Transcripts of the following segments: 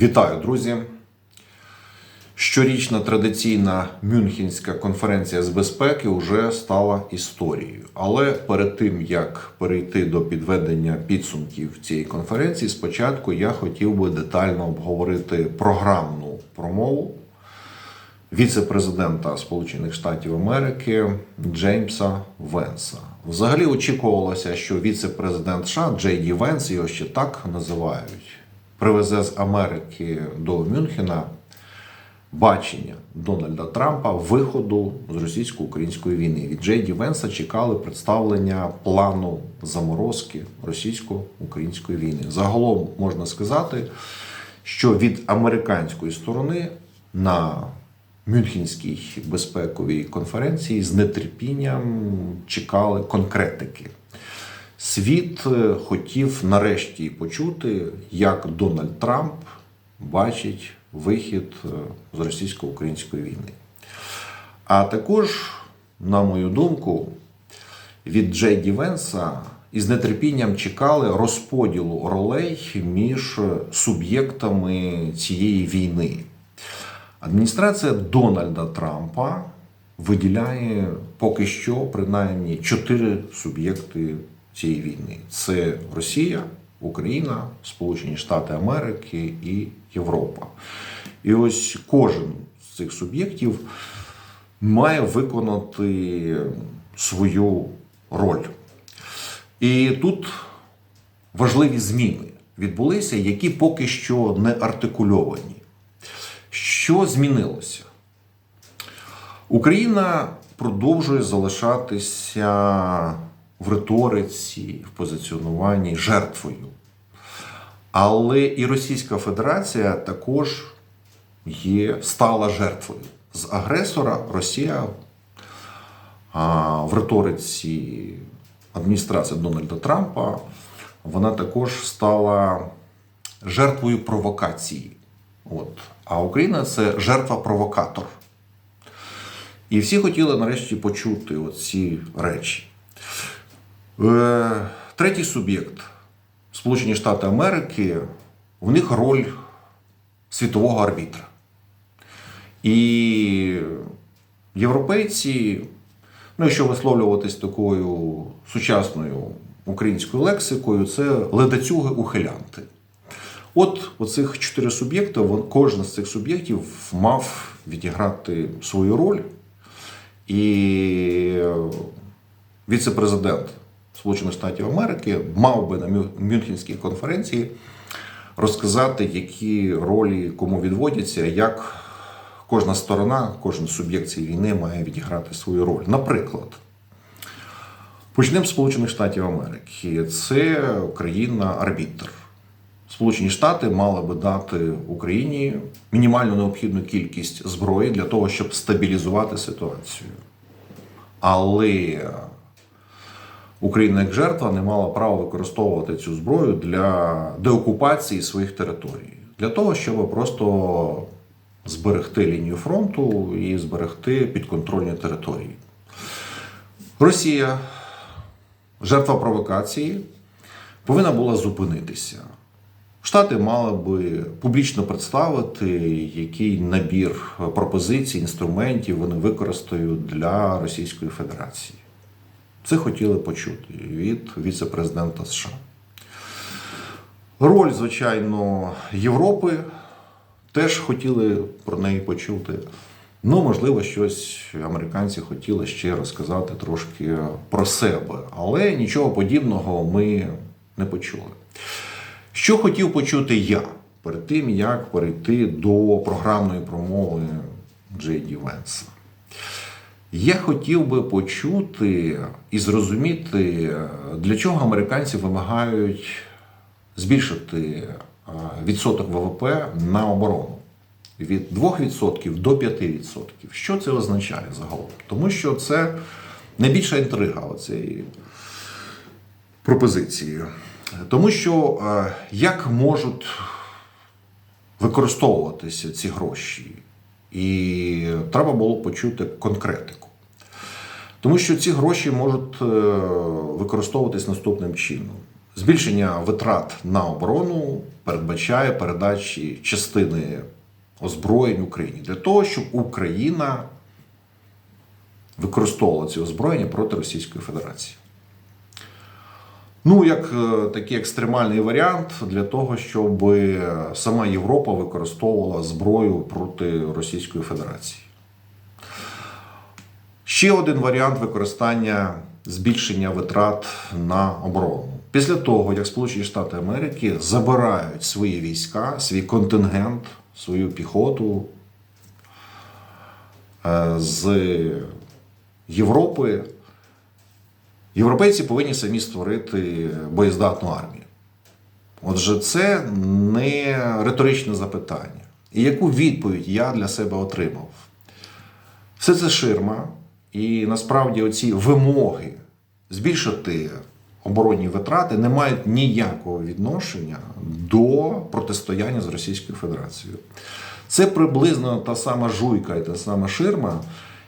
Вітаю, друзі! Щорічна традиційна Мюнхенська конференція з безпеки вже стала історією. Але перед тим як перейти до підведення підсумків цієї конференції, спочатку я хотів би детально обговорити програмну промову віце-президента Сполучених Штатів Америки Джеймса Венса. Взагалі очікувалося, що віце-президент США Джей Ді Венс, його ще так називають, привезе з Америки до Мюнхена бачення Дональда Трампа виходу з російсько-української війни. Від Джей Ді Венса чекали представлення плану заморозки російсько-української війни. Загалом можна сказати, що від американської сторони на Мюнхенській безпековій конференції з нетерпінням чекали конкретики. Світ е, хотів нарешті почути, як Дональд Трамп бачить вихід е, з російсько-української війни. А також, на мою думку, від Джей Ді Венса із нетерпінням чекали розподілу ролей між суб'єктами цієї війни. Адміністрація Дональда Трампа виділяє поки що принаймні чотири суб'єкти цієї війни: це Росія, Україна, Сполучені Штати Америки і Європа. І ось кожен з цих суб'єктів має виконати свою роль. І тут важливі зміни відбулися, які поки що не артикульовані. Що змінилося? Україна продовжує залишатися в риториці, в позиціонуванні жертвою. Але і Російська Федерація також є стала жертвою. З агресора Росія а, в риториці адміністрації Дональда Трампа вона також стала жертвою провокації. От. А Україна це жертва-провокатор. І всі хотіли нарешті почути ці речі. Е, Третій суб'єкт Сполучені Штати Америки, в них роль світового арбітра. І європейці, ну, якщо висловлюватись такою сучасною українською лексикою, це ледацюги ухилянти. От оцих чотири суб'єкти, кожен з цих суб'єктів мав відіграти свою роль. І віце-президент Сполучених Штатів Америки мав би на Мюнхенській конференції розказати, які ролі кому відводяться, як кожна сторона, кожен суб'єкт цієї війни має відіграти свою роль. Наприклад, почнемо з Сполучених Штатів Америки. Це країна-арбітр. Сполучені Штати мали би дати Україні мінімальну необхідну кількість зброї для того, щоб стабілізувати ситуацію. Але Україна як жертва не мала права використовувати цю зброю для деокупації своїх територій, для того, щоб просто зберегти лінію фронту і зберегти підконтрольні території. Росія, жертва провокації, повинна була зупинитися. Штати мали би публічно представити, який набір пропозицій, інструментів вони використають для Російської Федерації. Це хотіли почути від віце-президента США. Роль, звичайно, Європи теж хотіли про неї почути. Ну, можливо, щось американці хотіли ще розказати трошки про себе, але нічого подібного ми не почули. Що хотів почути я перед тим, як перейти до програмної промови Джей Ді Венса? Я хотів би почути і зрозуміти, для чого американці вимагають збільшити відсоток ВВП на оборону від 2% до 5%. Що це означає загалом? Тому що це найбільша інтрига цієї пропозиції. Тому що як можуть використовуватися ці гроші? І треба було почути конкретику. Тому що ці гроші можуть е, використовуватись наступним чином. Збільшення витрат на оборону передбачає передачі частини озброєнь Україні для того, щоб Україна використовувала ці озброєння проти Російської Федерації. Ну, як е, такий екстремальний варіант для того, щоб е, сама Європа використовувала зброю проти Російської Федерації. Ще один варіант використання збільшення витрат на оборону. Після того, як Сполучені Штати Америки забирають свої війська, свій контингент, свою піхоту е, з Європи, європейці повинні самі створити боєздатну армію. Отже, це не риторичне запитання. І яку відповідь я для себе отримав? Все це ширма, і насправді оці вимоги збільшити оборонні витрати не мають ніякого відношення до протистояння з Російською Федерацією. Це приблизно та сама жуйка і та сама ширма,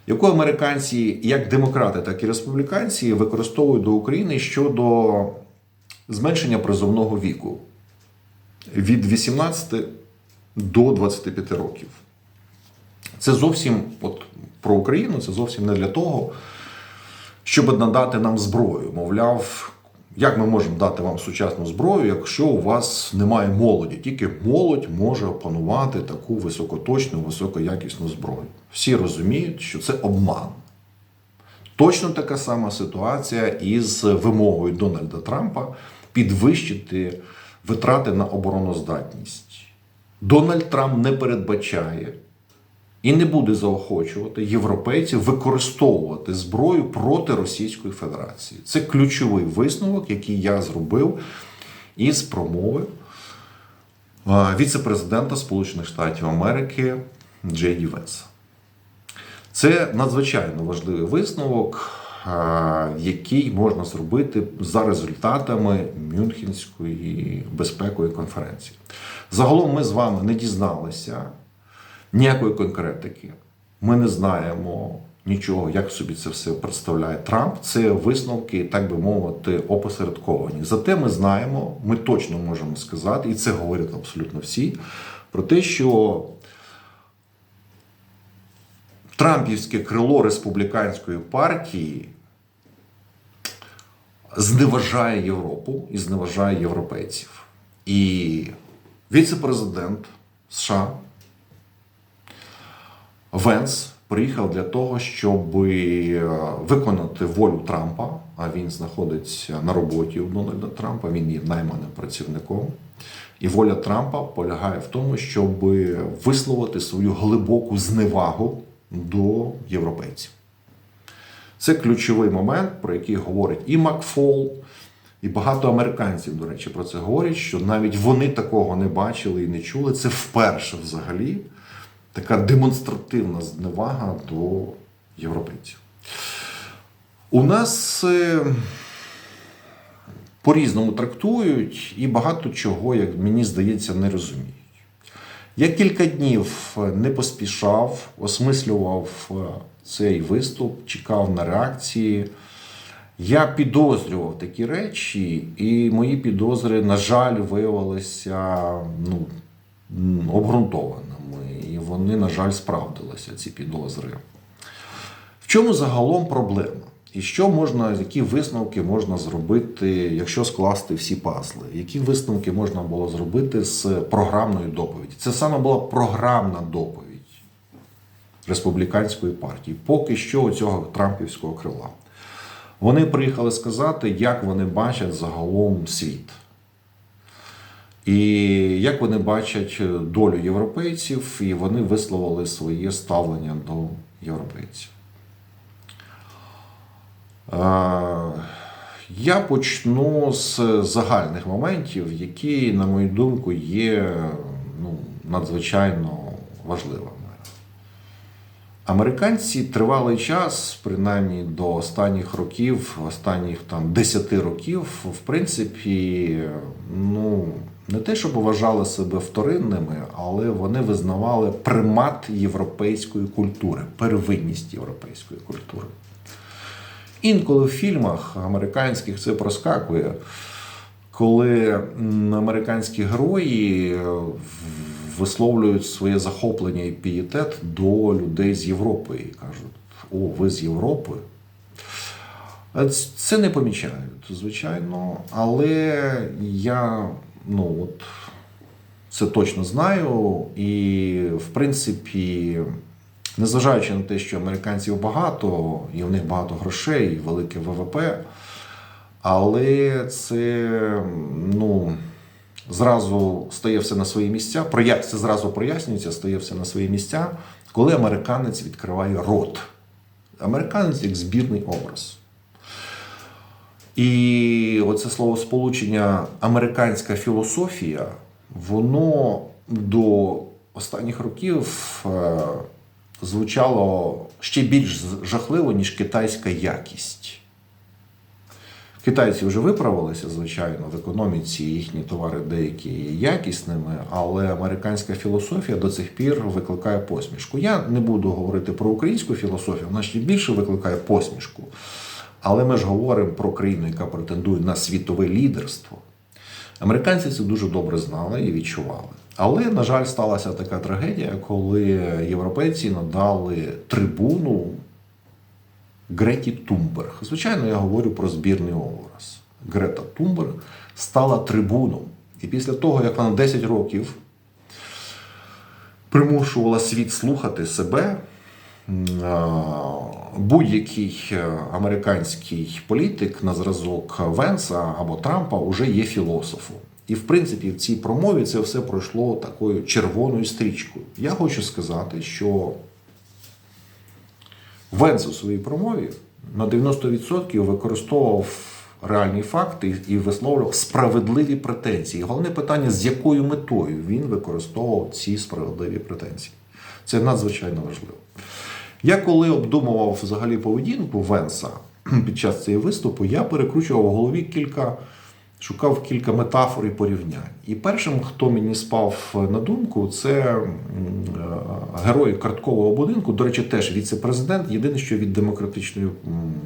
яку американці, як демократи, так і республіканці, використовують до України щодо зменшення призовного віку від 18 до 25 років. Це зовсім от про Україну, це зовсім не для того, щоб надати нам зброю. Мовляв, як ми можемо дати вам сучасну зброю, якщо у вас немає молоді? Тільки молодь може опанувати таку високоточну, високоякісну зброю. Всі розуміють, що це обман. Точно така сама ситуація із вимогою Дональда Трампа підвищити витрати на обороноздатність. Дональд Трамп не передбачає і не буде заохочувати європейців використовувати зброю проти Російської Федерації. Це ключовий висновок, який я зробив із промови віце-президента Сполучених Штатів Америки Джей Венса. Це надзвичайно важливий висновок, який можна зробити за результатами Мюнхенської безпекової конференції. Загалом ми з вами не дізналися ніякої конкретики. Ми не знаємо нічого, як собі це все представляє Трамп. Це висновки, так би мовити, опосередковані. Зате ми знаємо, ми точно можемо сказати, і це говорять абсолютно всі, про те, що Трампівське крило республіканської партії зневажає Європу і зневажає європейців. І віце-президент США Венс приїхав для того, щоб е, виконати волю Трампа. А він знаходиться на роботі у Дональда Трампа. Він є найманим працівником. І воля Трампа полягає в тому, щоб висловити свою глибоку зневагу до європейців. Це ключовий момент, про який говорить і Макфол, і багато американців, до речі, про це говорять, що навіть вони такого не бачили і не чули. Це вперше взагалі така демонстративна зневага до європейців. У нас е, по-різному трактують і багато чого, як мені здається, не розуміють. Я кілька днів не поспішав, осмислював е, цей виступ, чекав на реакції. Я підозрював такі речі, і мої підозри, на жаль, виявилися ну, м, обґрунтованими. І вони, на жаль, справдилися, ці підозри. В чому загалом проблема? І що можна, які висновки можна зробити, якщо скласти всі пазли? Які висновки можна було зробити з програмної доповіді? Це саме була програмна доповідь республіканської партії, поки що цього Трампівського крила. Вони приїхали сказати, як вони бачать загалом світ. І як вони бачать долю європейців, і вони висловили своє ставлення до європейців. Е, Я почну з загальних моментів, які, на мою думку, є ну, надзвичайно важливими. Американці тривалий час, принаймні до останніх років, останніх там 10 років, в принципі, ну не те, щоб вважали себе вторинними, але вони визнавали примат європейської культури, первинність європейської культури. Інколи в фільмах американських це проскакує. коли американські герої е, висловлюють своє захоплення і пієтет до людей з Європи і кажуть: О, ви з Європи? Е, Це не помічають, звичайно, але я ну, от, це точно знаю. І, в принципі, незважаючи на те, що американців багато, і в них багато грошей, і велике ВВП, але це ну, зразу стає все на свої місця. Це зразу прояснюється, стає все на свої місця, коли американець відкриває рот. Американець як збірний образ. І оце слово сполучення американська філософія, воно до останніх років е, звучало ще більш жахливо, ніж китайська якість. Китайці вже виправилися, звичайно, в економіці їхні товари деякі є якісними, але американська філософія до цих пір викликає посмішку. Я не буду говорити про українську філософію, вона ще більше викликає посмішку. Але ми ж говоримо про країну, яка претендує на світове лідерство. Американці це дуже добре знали і відчували. Але, на жаль, сталася така трагедія, коли європейці надали трибуну Греті Тумберг. Звичайно, я говорю про збірний образ. Грета Тумберг стала трибуном. І після того, як вона 10 років примушувала світ слухати себе, будь-який е, американський політик на зразок Венса або Трампа вже є філософом. І в принципі в цій промові це все пройшло такою червоною стрічкою. Я хочу сказати, що Венс у своїй промові на 90% використовував реальні факти і висловлював справедливі претензії. Головне питання, з якою метою він використовував ці справедливі претензії. Це надзвичайно важливо. Я коли обдумував взагалі поведінку Венса під час цієї виступу, я перекручував в голові кілька, шукав кілька метафор і порівнянь. І першим, хто мені спав на думку, це е, герой карткового будинку, до речі, теж віце-президент, єдине, що від демократичної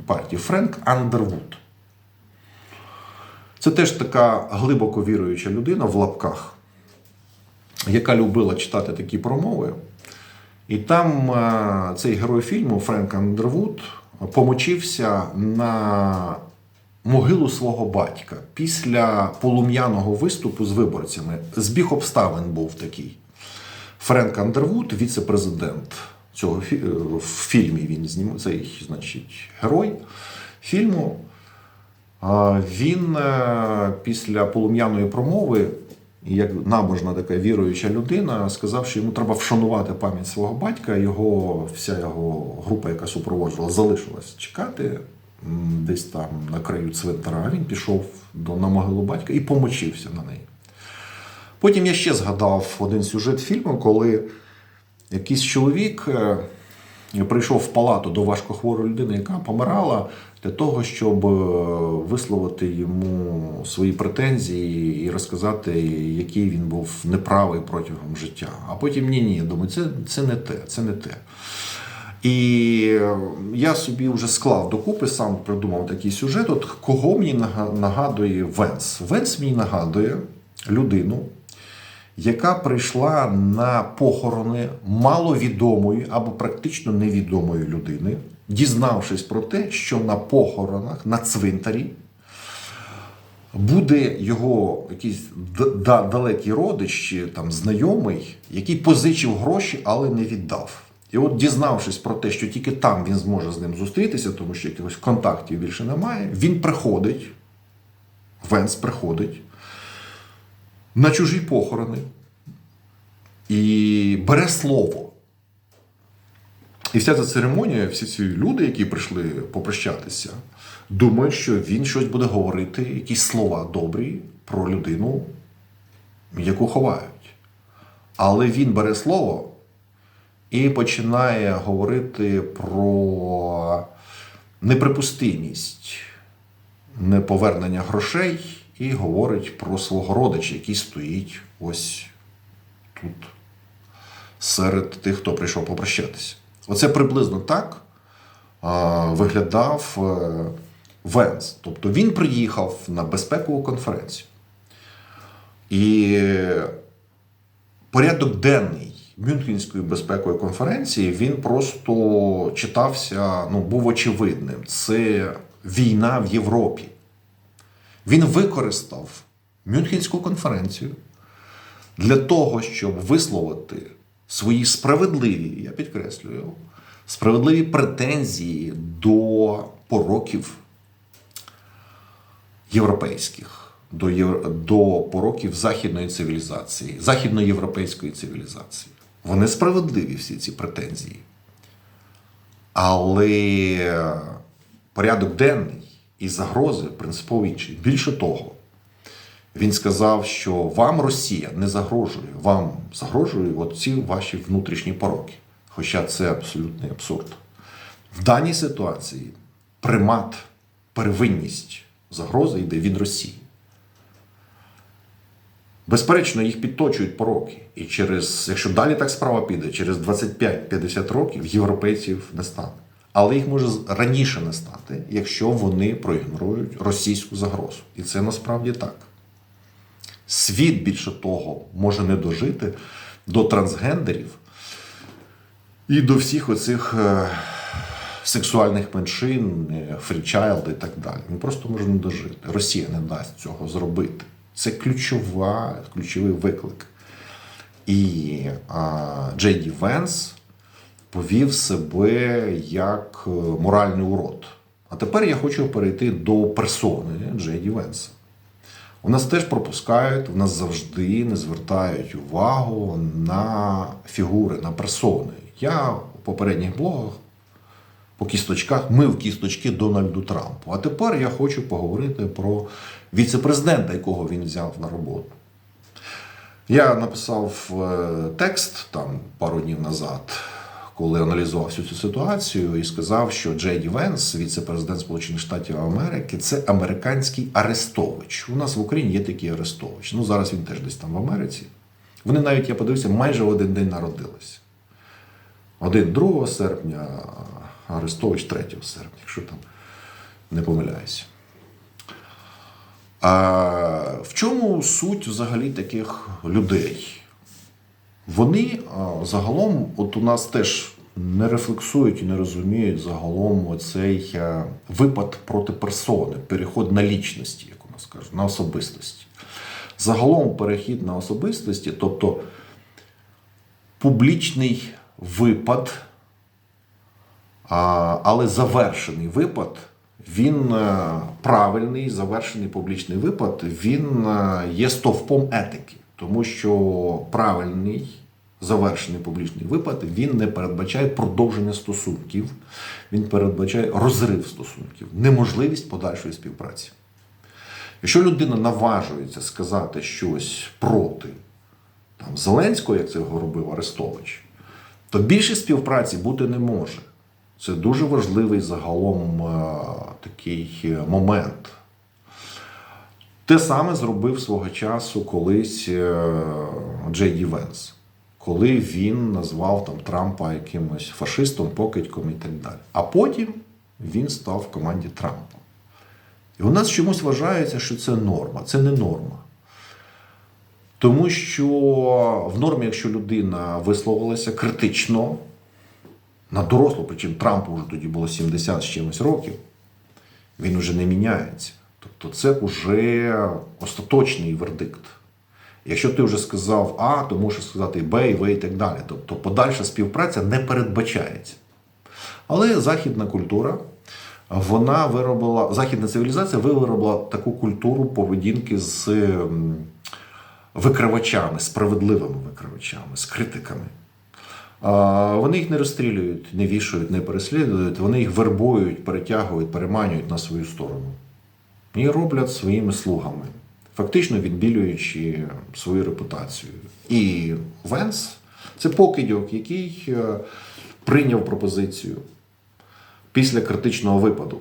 партії Френк Андервуд. Це теж така глибоко віруюча людина в лапках, яка любила читати такі промови. І там е, цей герой фільму Френк Андервуд помочився на могилу свого батька після полум'яного виступу з виборцями. Збіг обставин був такий. Френк Андервуд, віце-президент цього фі- е, в фільмі. Він знімав цей, значить, герой фільму. Він е, після полум'яної промови, і як набожна така віруюча людина, сказав, що йому треба вшанувати пам'ять свого батька. Його вся його група, яка супроводжувала, залишилась чекати десь там на краю цвинтара. Він пішов до на могилу батька і помочився на неї. Потім я ще згадав один сюжет фільму, коли якийсь чоловік е, прийшов в палату до важкохворої людини, яка помирала, для того, щоб е, висловити йому свої претензії і розказати, який він був неправий протягом життя. А потім ні, ні, я думаю, це, це не те, це не те. І е, я собі вже склав докупи, сам придумав такий сюжет. От кого мені нагадує Венс? Венс мені нагадує людину, яка прийшла на похорони маловідомої або практично невідомої людини, дізнавшись про те, що на похоронах на цвинтарі буде його якийсь далекий родич чи там знайомий, який позичив гроші, але не віддав. І от, дізнавшись про те, що тільки там він зможе з ним зустрітися, тому що якихось контактів більше немає, він приходить, Венс приходить на чужі похорони і бере слово. І вся ця церемонія, всі ці люди, які прийшли попрощатися, думають, що він щось буде говорити, якісь слова добрі про людину, яку ховають. Але він бере слово і починає говорити про неприпустимість неповернення грошей і говорить про свого родича, який стоїть ось тут, серед тих, хто прийшов попрощатися. Оце приблизно так виглядав е, Венс. Тобто він приїхав на безпекову конференцію. І порядок денний Мюнхенської безпекової конференції він просто читався, ну, був очевидним. Це війна в Європі. Він використав Мюнхенську конференцію для того, щоб висловити свої справедливі, я підкреслюю, справедливі претензії до пороків європейських, до, до пороків західної цивілізації, західноєвропейської цивілізації. Вони справедливі, всі ці претензії. Але порядок денний і загрози принципово інші. Більше того, він сказав, що вам Росія не загрожує, вам загрожують ці ваші внутрішні пороки. Хоча це абсолютний абсурд. В даній ситуації примат, первинність загрози йде від Росії. Безперечно, їх підточують пороки. І через, якщо далі так справа піде, через 25-50 років європейців не стане. Але їх може раніше не стати, якщо вони проігнорують російську загрозу. І це насправді так. Світ більше того може не дожити до трансгендерів і до всіх оцих е, сексуальних меншин, е, фрічайлд і так далі. Він просто може не дожити. Росія не дасть цього зробити. Це ключова, ключовий виклик. І Джей Ді Венс повів себе як е, моральний урод. А тепер я хочу перейти до персони Джей Ді Венса. У нас теж пропускають, у нас завжди не звертають увагу на фігури, на персони. Я у попередніх блогах по кісточках мив кісточки Дональду Трампу. А тепер я хочу поговорити про віце-президента, якого він взяв на роботу. Я написав е, текст там пару днів назад, коли аналізував всю цю ситуацію, і сказав, що Джей Ді Венс, віце-президент Сполучених Штатів Америки, це американський Арестович. У нас в Україні є такий Арестович. Ну зараз він теж десь там в Америці. Вони навіть, я подивився, майже в один день народилися. Один 2 серпня, Арестович 3 серпня, якщо там не помиляюся. А в чому суть взагалі таких людей? Вони загалом, от у нас теж не рефлексують і не розуміють загалом оцей а, випад проти персони, переход на лічності, як у нас кажуть, на особистості. Загалом перехід на особистості, тобто публічний випад, але завершений випад, він е, правильний, завершений публічний випад, він е, є стовпом етики, тому що правильний. Завершений публічний випад, він не передбачає продовження стосунків, він передбачає розрив стосунків, неможливість подальшої співпраці. Якщо людина наважується сказати щось проти там, Зеленського, як це робив Арестович, то більше співпраці бути не може. Це дуже важливий загалом е, такий е, момент. Те саме зробив свого часу колись е, Джей Венс, коли він назвав там Трампа якимось фашистом, покидьком і так далі. А потім він став в команді Трампа. І у нас чомусь вважається, що це норма. Це не норма. Тому що в нормі, якщо людина висловилася критично на дорослу, причому Трампу вже тоді було 70 з чимось років, він вже не міняється. Тобто це вже остаточний вердикт. Якщо ти вже сказав А, то можеш сказати Б, і В, і так далі. Тобто подальша співпраця не передбачається. Але західна культура, вона виробила, західна цивілізація виробила таку культуру поведінки з ем, викривачами, справедливими викривачами, з критиками. Вони їх не розстрілюють, не вішають, не переслідують, вони їх вербують, перетягують, переманюють на свою сторону. І роблять своїми слугами, фактично відбілюючи свою репутацію. І Венс це покидьок, який е, прийняв пропозицію після критичного випаду.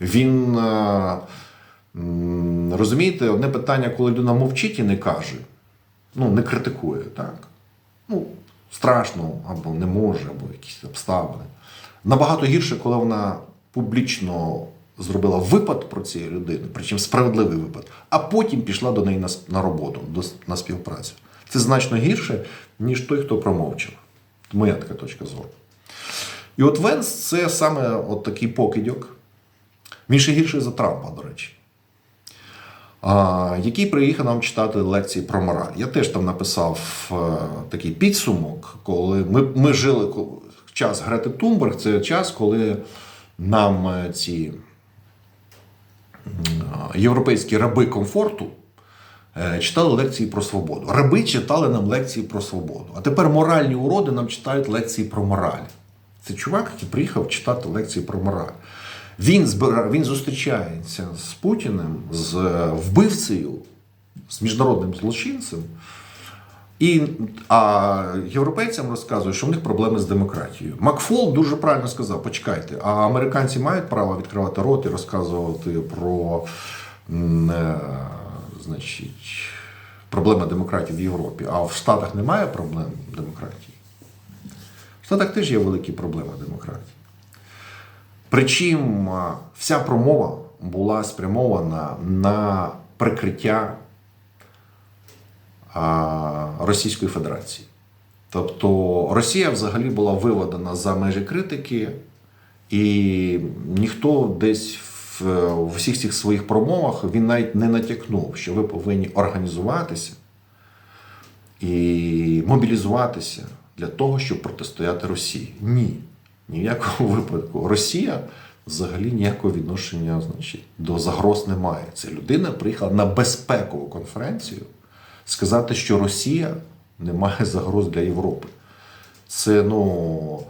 Він е, розумієте, одне питання, коли людина мовчить і не каже, ну, не критикує, так? Ну, страшно, або не може, або якісь обставини. Набагато гірше, коли вона публічно зробила випад про цієї людини, причому справедливий випад, а потім пішла до неї на, на роботу, до, на співпрацю. Це значно гірше, ніж той, хто промовчав. Моя така точка зору. І от Венс це саме от такий покидьок. Він ще гірший за Трампа, до речі. Який приїхав нам читати лекції про мораль. Я теж там написав е, такий підсумок, коли ми, ми жили час Грети Тумберг, це час, коли нам е, ці європейські раби комфорту е, читали лекції про свободу. Раби читали нам лекції про свободу. А тепер моральні уроди нам читають лекції про мораль. Це чувак, який приїхав читати лекції про мораль. Він, збира... він зустрічається з Путіним, з е, вбивцею, з міжнародним злочинцем. І, а європейцям розказує, що в них проблеми з демократією. Макфол дуже правильно сказав: почекайте, а американці мають право відкривати рот і розказувати про м, е, значить, проблеми демократії в Європі. А в Штатах немає проблем демократії. В Штатах теж є великі проблеми демократії. Причому вся промова була спрямована на прикриття Російської Федерації. Тобто Росія взагалі була виведена за межі критики, і ніхто десь в, в усіх цих своїх промовах він навіть не натякнув, що ви повинні організуватися і мобілізуватися для того, щоб протистояти Росії. Ні. Ні в якому випадку. Росія взагалі ніякого відношення значить, до загроз не має. Це людина приїхала на безпекову конференцію сказати, що Росія не має загроз для Європи. Це, ну,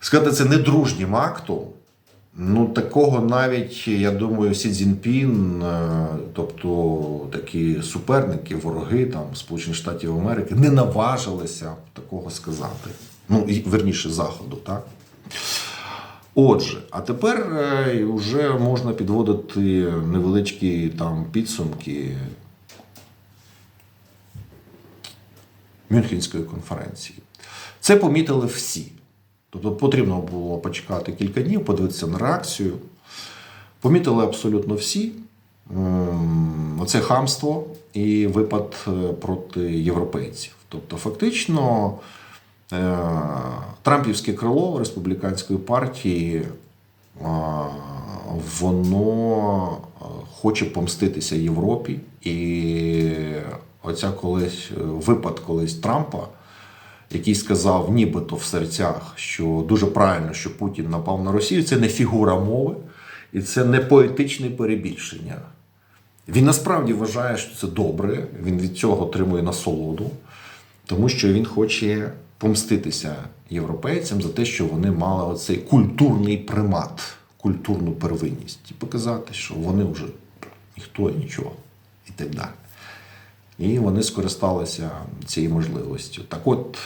сказати, це недружнім актом. Ну, такого навіть, я думаю, Сі Цзіньпін, е, тобто такі суперники, вороги там, Сполучених Штатів Америки, не наважилися такого сказати. Ну, і, верніше, Заходу, так? Отже, а тепер е, вже можна підводити невеличкі там підсумки Мюнхенської конференції. Це помітили всі. Тобто потрібно було почекати кілька днів, подивитися на реакцію. Помітили абсолютно всі. М, Оце хамство і випад е, проти європейців. Тобто, фактично, е, Трампівське крило республіканської партії е, воно хоче помститися Європі. І оця колись е, випад колись Трампа, який сказав нібито в серцях, що дуже правильно, що Путін напав на Росію, це не фігура мови і це не поетичне перебільшення. Він насправді вважає, що це добре, він від цього отримує насолоду, тому що він хоче помститися європейцям за те, що вони мали оцей культурний примат, культурну первинність, і показати, що вони вже ніхто і нічого, і так далі. І вони скористалися цією можливістю. Так от,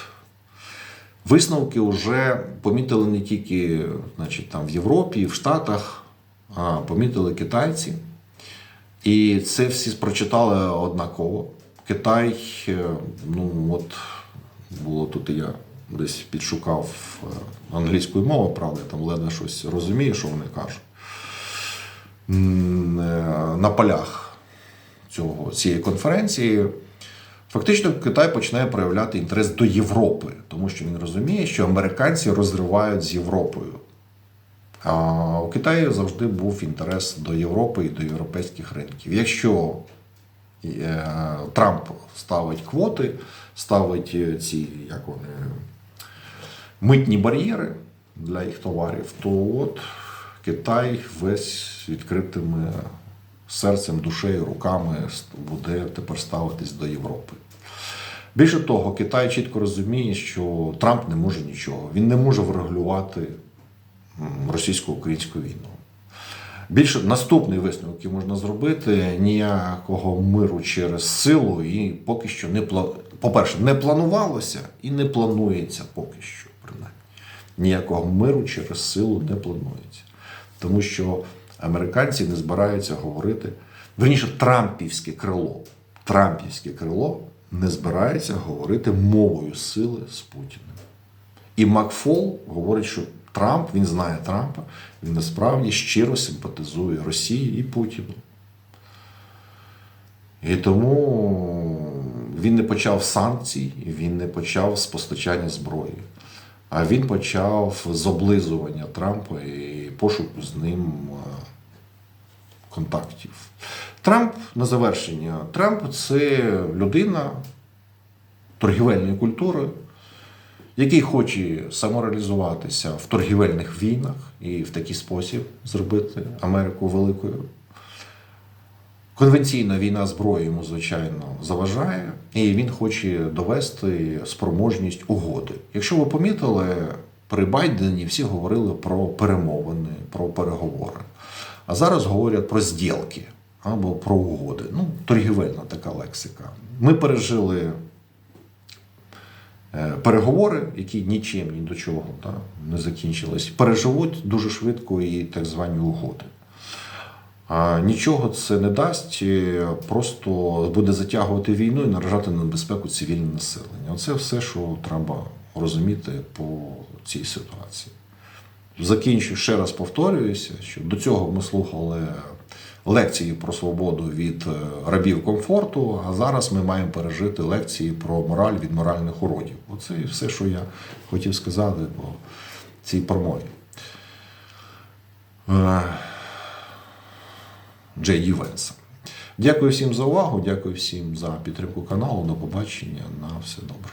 висновки вже помітили не тільки значить, там, в Європі, в Штатах, а помітили китайці. І це всі прочитали однаково. Китай, е, ну от було тут я десь підшукав е, англійською мовою, правда, я там ледве щось розумію, що вони кажуть. Е, На полях цього, цієї конференції. Фактично, Китай починає проявляти інтерес до Європи, тому що він розуміє, що американці розривають з Європою. А у Китаї завжди був інтерес до Європи і до європейських ринків. Якщо е, Трамп ставить квоти, ставить е, ці як вони, митні бар'єри для їх товарів, то от Китай весь відкритими серцем, душею, руками буде тепер ставитись до Європи. Більше того, Китай чітко розуміє, що Трамп не може нічого. Він не може врегулювати російсько-українську війну. Більше наступний висновок, який можна зробити, ніякого миру через силу, і поки що не по-перше, не планувалося і не планується поки що, принаймні. Ніякого миру через силу не планується. Тому що американці не збираються говорити. Верніше, Трампівське крило. Трампівське крило не збирається говорити мовою сили з Путіним. І Макфол говорить, що Трамп, він знає Трампа, він насправді щиро симпатизує Росії і Путіну. І тому він не почав санкцій, він не почав з постачання зброї, а він почав з облизування Трампа і пошуку з ним е, контактів. Трамп на завершення. Трамп це людина торгівельної культури, який хоче самореалізуватися в торгівельних війнах і в такий спосіб зробити Америку великою. Конвенційна війна зброї йому, звичайно, заважає, і він хоче довести спроможність угоди. Якщо ви помітили, при Байдені всі говорили про перемовини, про переговори. А зараз говорять про зділки або про угоди. Ну, торгівельна така лексика. Ми пережили е, переговори, які нічим ні до чого та, не закінчились. Переживуть дуже швидко і так звані угоди. Нічого це не дасть, просто буде затягувати війну і наражати на небезпеку цивільне населення. Оце все, що треба розуміти по цій ситуації. Закінчу ще раз повторююся, що до цього ми слухали лекції про свободу від е, рабів комфорту, а зараз ми маємо пережити лекції про мораль від моральних уродів. Оце і все, що я хотів сказати по цій промові. Е, Джей Ді Венса. Дякую всім за увагу, дякую всім за підтримку каналу. До побачення. На все добре.